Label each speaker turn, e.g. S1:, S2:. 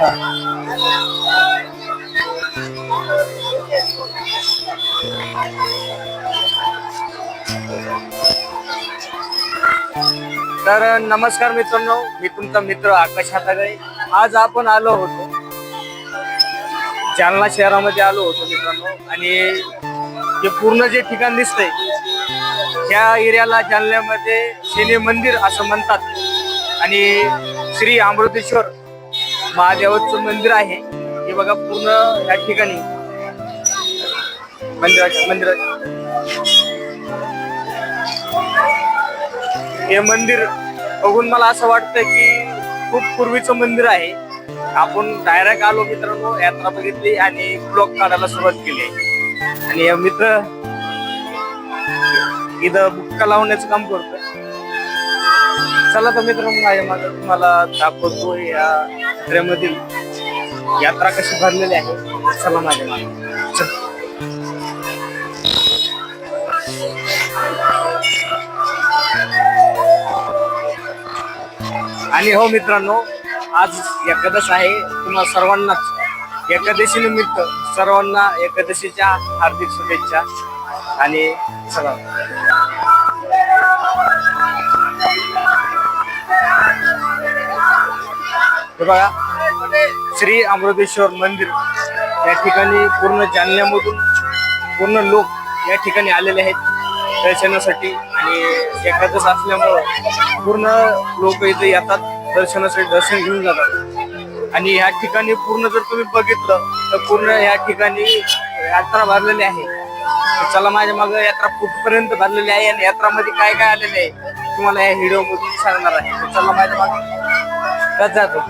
S1: तर नमस्कार मित्रांनो मी तुमचा मित्र आकाश हातागळे आज आपण आलो होतो. जालना शहरामध्ये आलो होतो मित्रांनो. आणि हे पूर्ण जे ठिकाण दिसतंय त्या एरियाला जालन्यामध्ये शनी मंदिर असं म्हणतात. आणि श्री अमृतेश्वर महादेवाचं मंदिर आहे. हे बघा पूर्ण या ठिकाणी. मंदिराच्या मंदिराच्या हे मंदिर बघून मला असं वाटतं की खूप पूर्वीचं मंदिर आहे. आपण डायरेक्ट आलो मित्रांनो यात्रा बघितली आणि ब्लॉग काढायला सुरुवात केली. आणि हे मित्र इथं बुक्का लावण्याचं काम करतोय. चला तर मित्रांनो माझ्या माझं तुम्हाला दाखवतो या यात्रेमधील यात्रा कशी भरलेली आहे चला माझ्या मागे. आणि हो मित्रांनो आज एकादश आहे तुम्हा सर्वांनाच. एकादशी निमित्त सर्वांना एकादशीच्या हार्दिक शुभेच्छा. आणि चला. हे बघा श्री अमृतेश्वर मंदिर या ठिकाणी पूर्ण जालन्यामधून पूर्ण लोक या ठिकाणी आलेले आहेत दर्शनासाठी. आणि एकादश असल्यामुळं पूर्ण लोक इथे येतात दर्शनासाठी दर्शन घेऊन जातात. आणि ह्या ठिकाणी पूर्ण जर तुम्ही बघितलं तर पूर्ण या ठिकाणी यात्रा भरलेली आहे. चला माझ्या मागं यात्रा कुठपर्यंत भरलेली आहे आणि यात्रामध्ये काय काय आलेले आहे तुम्हाला या व्हिडिओ मधून सांगणार आहे. चला माझ्या माग. जातो.